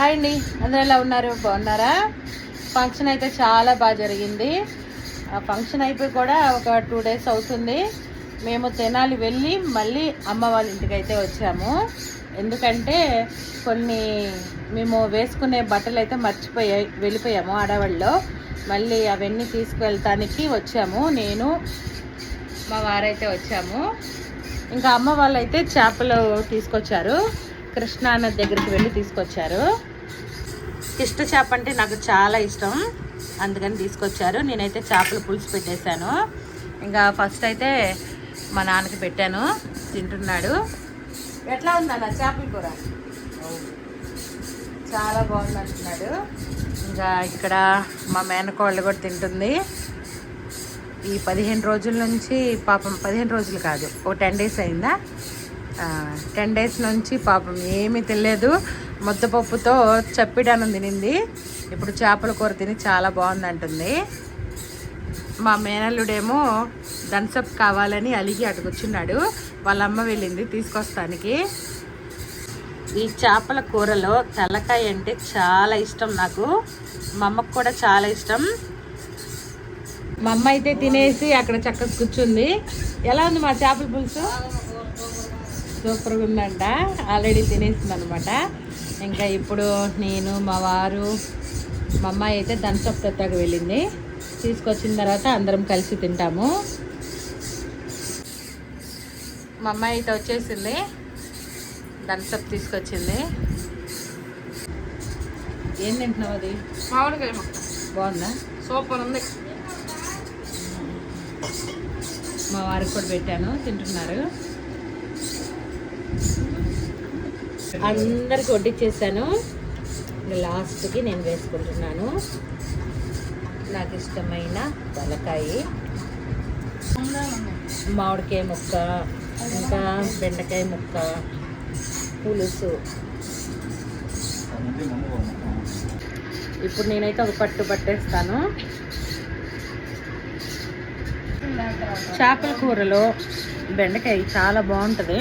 Hi అండి. అందరూ ఎలా ఉన్నారు? బాగున్నారా? ఫంక్షన్ అయితే చాలా బాగా జరిగింది. ఆ ఫంక్షన్ అయిపోయి కూడా ఒక టూ డేస్ అవుతుంది. మేము తెనాలి వెళ్ళి మళ్ళీ అమ్మ వాళ్ళ ఇంటికి అయితే వచ్చాము. ఎందుకంటే కొన్ని మేము వేసుకునే బట్టలు అయితే మర్చిపోయాయి వెళ్ళిపోయాము ఆడవాళ్ళలో. మళ్ళీ అవన్నీ తీసుకువెళ్తానికి వచ్చాము. నేను మా వారైతే వచ్చాము. ఇంకా అమ్మ వాళ్ళు అయితే చేపలు తీసుకొచ్చారు. కృష్ణా నది దగ్గరికి వెళ్ళి తీసుకొచ్చారు. కిష్ట చేప అంటే నాకు చాలా ఇష్టం. అందుకని తీసుకొచ్చారు. నేనైతే చేపలు పులుసు పెట్టేశాను. ఇంకా ఫస్ట్ అయితే మా నాన్నకి పెట్టాను. తింటున్నాడు. ఎట్లా ఉందన్న చేపల కూర? చాలా బాగుంది అంటున్నాడు. ఇంకా ఇక్కడ మా మేనకోళ్ళు కూడా తింటుంది. ఈ పదిహేను రోజుల నుంచి పాపం పదిహేను రోజులు కాదు ఓ టెన్ డేస్ అయిందా? టెన్ డేస్ నుంచి పాపం ఏమీ తినలేదు ముద్దపప్పుతో చప్పిడాను తినింది. ఇప్పుడు చేపల కూర తిని చాలా బాగుంది అంటుంది మా మేనల్లుడేమో థమ్సప్ కావాలని అలిగి అటు కూర్చున్నాడు. వాళ్ళ అమ్మ వెళ్ళింది తీసుకొస్తానికి. ఈ చేపల కూరలో తలకాయ అంటే చాలా ఇష్టం నాకు. మా అమ్మకు కూడా చాలా ఇష్టం. మా అమ్మ అయితే తినేసి అక్కడ చక్కగా కూర్చుంది. ఎలా ఉంది మా చేపల పులుసు? సూపర్గా ఉందంట. ఆల్రెడీ తినేసింది అనమాట ఇంకా ఇప్పుడు నేను మా వారు మా అమ్మాయి అయితే దంచప్ తెత్తకు వెళ్ళింది. తీసుకొచ్చిన తర్వాత అందరం కలిసి తింటాము. మా అమ్మాయి అయితే వచ్చేసింది. దంచప్ తీసుకొచ్చింది. ఏం తింటున్నావు అది? మామిడికాయ బాగుందా? సూపర్ ఉంది. మా వారికి కూడా పెట్టాను. తింటున్నారు. అందరికి వడ్డిచ్చేసాను. లాస్ట్కి నేను వేసుకుంటున్నాను. నాకు ఇష్టమైన తలకాయి. మామిడికాయ ముక్క ఇంకా బెండకాయ ముక్క పులుసు. ఇప్పుడు నేనైతే ఒక పట్టు పట్టేస్తాను. చేపల కూరలో బెండకాయ చాలా బాగుంటుంది.